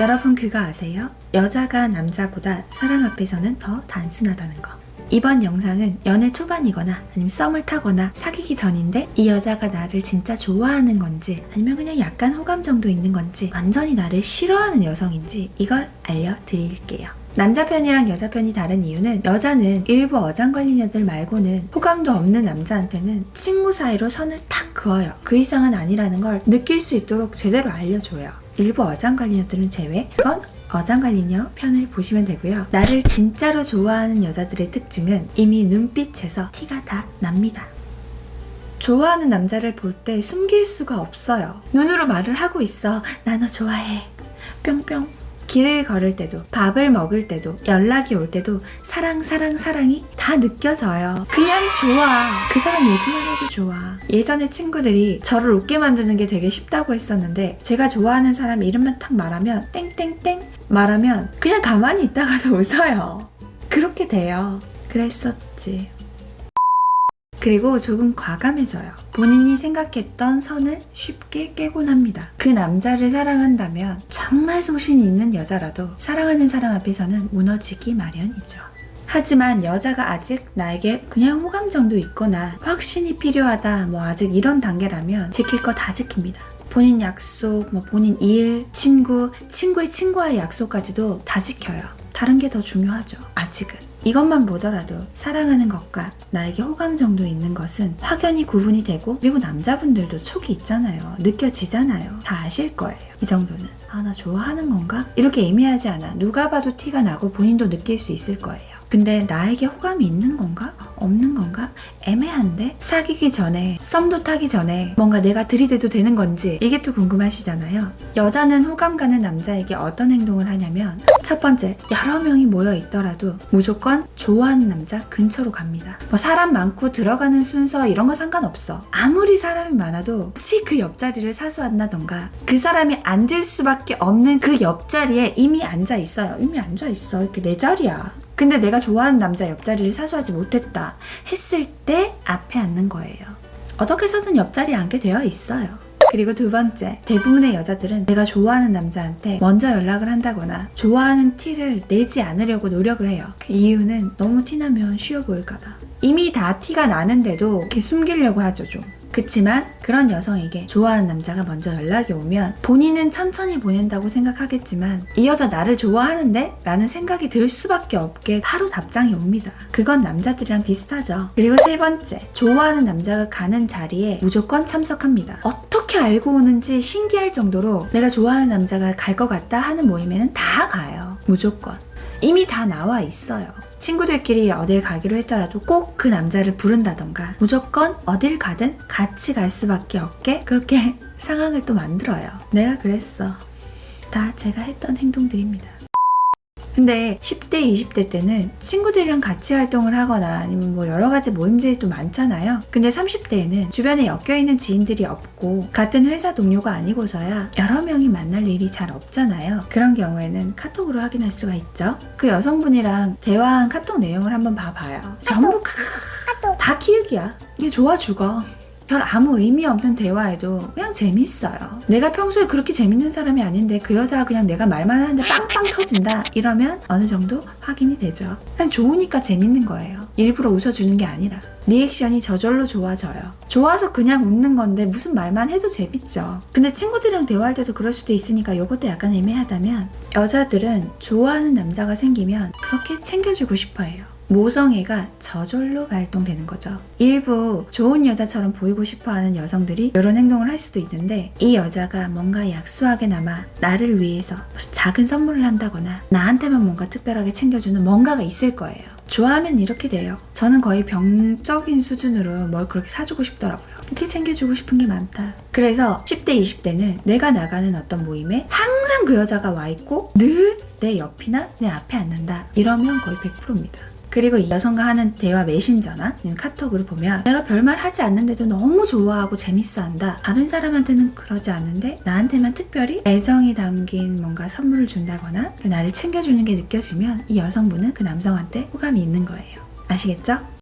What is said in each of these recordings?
여러분 그거 아세요? 여자가 남자보다 사랑 앞에서는 더 단순하다는 거. 이번 영상은 연애 초반이거나 아니면 썸을 타거나 사귀기 전인데 이 여자가 나를 진짜 좋아하는 건지 아니면 그냥 약간 호감 정도 있는 건지 완전히 나를 싫어하는 여성인지 이걸 알려드릴게요. 남자 편이랑 여자 편이 다른 이유는 여자는 일부 어장관린 여들 말고는 호감도 없는 남자한테는 친구 사이로 선을 탁 그어요. 그 이상은 아니라는 걸 느낄 수 있도록 제대로 알려줘요. 일부 어장관리녀들은 제외. 이건 어장관리녀 편을 보시면 되고요. 나를 진짜로 좋아하는 여자들의 특징은 이미 눈빛에서 티가 다 납니다. 좋아하는 남자를 볼 때 숨길 수가 없어요. 눈으로 말을 하고 있어. 나 너 좋아해. 뿅뿅. 길을 걸을 때도, 밥을 먹을 때도, 연락이 올 때도 사랑, 사랑, 사랑이 다 느껴져요. 그냥 좋아. 그 사람 얘기만 해도 좋아. 예전에 친구들이 저를 웃게 만드는 게 되게 쉽다고 했었는데 제가 좋아하는 사람 이름만 탁 말하면 땡땡땡 말하면 그냥 가만히 있다가도 웃어요. 그렇게 돼요. 그랬었지. 그리고 조금 과감해져요. 본인이 생각했던 선을 쉽게 깨곤 합니다. 그 남자를 사랑한다면 정말 소신 있는 여자라도 사랑하는 사람 앞에서는 무너지기 마련이죠. 하지만 여자가 아직 나에게 그냥 호감 정도 있거나 확신이 필요하다, 뭐 아직 이런 단계라면 지킬 거 다 지킵니다. 본인 약속, 뭐 본인 일, 친구, 친구의 친구와의 약속까지도 다 지켜요. 다른 게 더 중요하죠. 아직은. 이것만 보더라도 사랑하는 것과 나에게 호감 정도 있는 것은 확연히 구분이 되고 그리고 남자분들도 촉이 있잖아요. 느껴지잖아요. 다 아실 거예요. 이 정도는. 아, 나 좋아하는 건가? 이렇게 애매하지 않아. 누가 봐도 티가 나고 본인도 느낄 수 있을 거예요. 근데 나에게 호감이 있는 건가? 없는 건가? 애매한데? 사귀기 전에, 썸도 타기 전에 뭔가 내가 들이대도 되는 건지 이게 또 궁금하시잖아요. 여자는 호감 가는 남자에게 어떤 행동을 하냐면 첫 번째, 여러 명이 모여 있더라도 무조건 좋아하는 남자 근처로 갑니다. 뭐 사람 많고 들어가는 순서 이런 거 상관없어. 아무리 사람이 많아도 혹시 그 옆자리를 사수한다던가 그 사람이 앉을 수밖에 없는 그 옆자리에 이미 앉아 있어요. 이미 앉아 있어. 이렇게 내 자리야. 근데 내가 좋아하는 남자 옆자리를 사수하지 못했다 했을 때 앞에 앉는 거예요. 어떻게 해서든 옆자리에 앉게 되어 있어요. 그리고 두 번째, 대부분의 여자들은 내가 좋아하는 남자한테 먼저 연락을 한다거나 좋아하는 티를 내지 않으려고 노력을 해요. 그 이유는 너무 티나면 쉬워 보일까봐. 이미 다 티가 나는데도 이렇게 숨기려고 하죠, 좀. 그치만 그런 여성에게 좋아하는 남자가 먼저 연락이 오면 본인은 천천히 보낸다고 생각하겠지만 이 여자 나를 좋아하는데? 라는 생각이 들 수밖에 없게 하루 답장이 옵니다. 그건 남자들이랑 비슷하죠. 그리고 세 번째, 좋아하는 남자가 가는 자리에 무조건 참석합니다. 어떻게 알고 오는지 신기할 정도로 내가 좋아하는 남자가 갈 것 같다 하는 모임에는 다 가요. 무조건. 이미 다 나와 있어요. 친구들끼리 어딜 가기로 했더라도 꼭 그 남자를 부른다던가 무조건 어딜 가든 같이 갈 수밖에 없게 그렇게 상황을 또 만들어요. 내가 그랬어. 다 제가 했던 행동들입니다. 근데 10대, 20대 때는 친구들이랑 같이 활동을 하거나 아니면 뭐 여러 가지 모임들이 또 많잖아요. 근데 30대에는 주변에 엮여있는 지인들이 없고 같은 회사 동료가 아니고서야 여러 명이 만날 일이 잘 없잖아요. 그런 경우에는 카톡으로 확인할 수가 있죠. 그 여성분이랑 대화한 카톡 내용을 한번 봐봐요. 전부 크- 다 키읔이야. 이게 좋아 죽어. 별 아무 의미 없는 대화에도 그냥 재밌어요. 내가 평소에 그렇게 재밌는 사람이 아닌데 그 여자가 그냥 내가 말만 하는데 빵빵 터진다 이러면 어느 정도 확인이 되죠. 그냥 좋으니까 재밌는 거예요. 일부러 웃어주는 게 아니라. 리액션이 저절로 좋아져요. 좋아서 그냥 웃는 건데 무슨 말만 해도 재밌죠. 근데 친구들이랑 대화할 때도 그럴 수도 있으니까 이것도 약간 애매하다면 여자들은 좋아하는 남자가 생기면 그렇게 챙겨주고 싶어 해요. 모성애가 저절로 발동되는 거죠. 일부 좋은 여자처럼 보이고 싶어 하는 여성들이 이런 행동을 할 수도 있는데 이 여자가 뭔가 약소하게나마 나를 위해서 작은 선물을 한다거나 나한테만 뭔가 특별하게 챙겨주는 뭔가가 있을 거예요. 좋아하면 이렇게 돼요. 저는 거의 병적인 수준으로 뭘 그렇게 사주고 싶더라고요. 이렇게 챙겨주고 싶은 게 많다. 그래서 10대, 20대는 내가 나가는 어떤 모임에 항상 그 여자가 와 있고 늘 내 옆이나 내 앞에 앉는다. 이러면 거의 100%입니다. 그리고 이 여성과 하는 대화 메신저나 카톡을 보면 내가 별말 하지 않는데도 너무 좋아하고 재밌어 한다. 다른 사람한테는 그러지 않는데 나한테만 특별히 애정이 담긴 뭔가 선물을 준다거나 나를 챙겨주는 게 느껴지면 이 여성분은 그 남성한테 호감이 있는 거예요. 아시겠죠?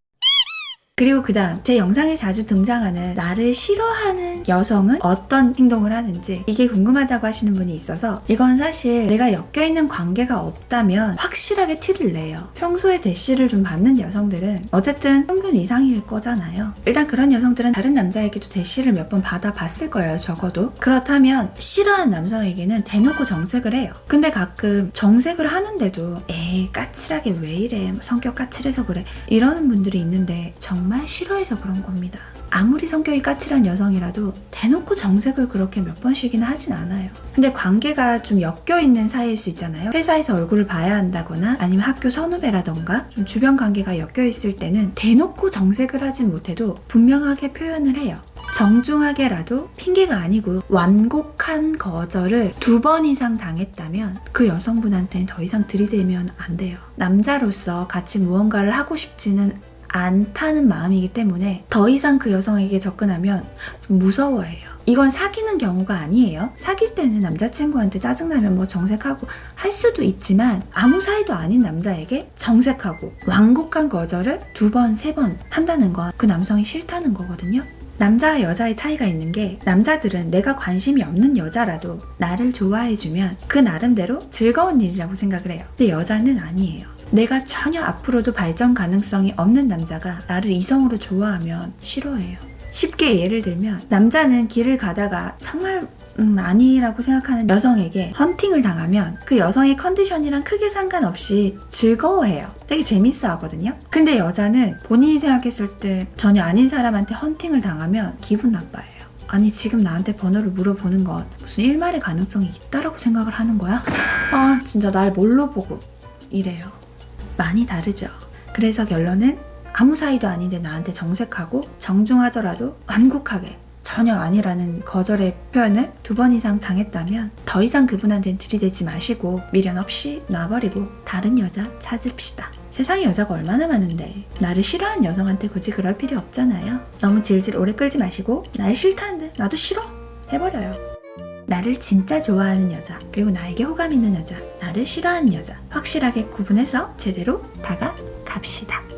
그리고 그 다음 제 영상에 자주 등장하는 나를 싫어하는 여성은 어떤 행동을 하는지 이게 궁금하다고 하시는 분이 있어서 이건 사실 내가 엮여있는 관계가 없다면 확실하게 티를 내요. 평소에 대시를 좀 받는 여성들은 어쨌든 평균 이상일 거잖아요. 일단 그런 여성들은 다른 남자에게도 대시를 몇 번 받아봤을 거예요. 적어도. 그렇다면 싫어하는 남성에게는 대놓고 정색을 해요. 근데 가끔 정색을 하는데도 에이 까칠하게 왜 이래 성격 까칠해서 그래 이러는 분들이 있는데 정말 싫어해서 그런 겁니다. 아무리 성격이 까칠한 여성이라도 대놓고 정색을 그렇게 몇 번씩이나 하진 않아요. 근데 관계가 좀 엮여 있는 사이일 수 있잖아요. 회사에서 얼굴을 봐야 한다거나 아니면 학교 선후배라던가 좀 주변 관계가 엮여 있을 때는 대놓고 정색을 하진 못해도 분명하게 표현을 해요. 정중하게라도 핑계가 아니고 완곡한 거절을 두 번 이상 당했다면 그 여성분한테는 더 이상 들이대면 안 돼요. 남자로서 같이 무언가를 하고 싶지는 않다는 마음이기 때문에 더 이상 그 여성에게 접근하면 좀 무서워해요. 이건 사귀는 경우가 아니에요. 사귈 때는 남자친구한테 짜증나면 뭐 정색하고 할 수도 있지만 아무 사이도 아닌 남자에게 정색하고 완곡한 거절을 두 번, 세 번 한다는 건 그 남성이 싫다는 거거든요. 남자와 여자의 차이가 있는 게 남자들은 내가 관심이 없는 여자라도 나를 좋아해주면 그 나름대로 즐거운 일이라고 생각을 해요. 근데 여자는 아니에요. 내가 전혀 앞으로도 발전 가능성이 없는 남자가 나를 이성으로 좋아하면 싫어해요. 쉽게 예를 들면 남자는 길을 가다가 정말 음, 아니라고 생각하는 여성에게 헌팅을 당하면 그 여성의 컨디션이랑 크게 상관없이 즐거워해요. 되게 재밌어 하거든요. 근데 여자는 본인이 생각했을 때 전혀 아닌 사람한테 헌팅을 당하면 기분 나빠해요. 아니 지금 나한테 번호를 물어보는 건 무슨 일말의 가능성이 있다라고 생각을 하는 거야? 아 진짜 날 뭘로 보고 이래요. 많이 다르죠. 그래서 결론은 아무 사이도 아닌데 나한테 정색하고 정중하더라도 완곡하게 전혀 아니라는 거절의 표현을 두 번 이상 당했다면 더 이상 그분한테는 들이대지 마시고 미련 없이 놔버리고 다른 여자 찾읍시다. 세상에 여자가 얼마나 많은데 나를 싫어하는 여성한테 굳이 그럴 필요 없잖아요. 너무 질질 오래 끌지 마시고 날 싫다는데 나도 싫어 해버려요. 나를 진짜 좋아하는 여자, 그리고 나에게 호감 있는 여자, 나를 싫어하는 여자, 확실하게 구분해서 제대로 다가갑시다.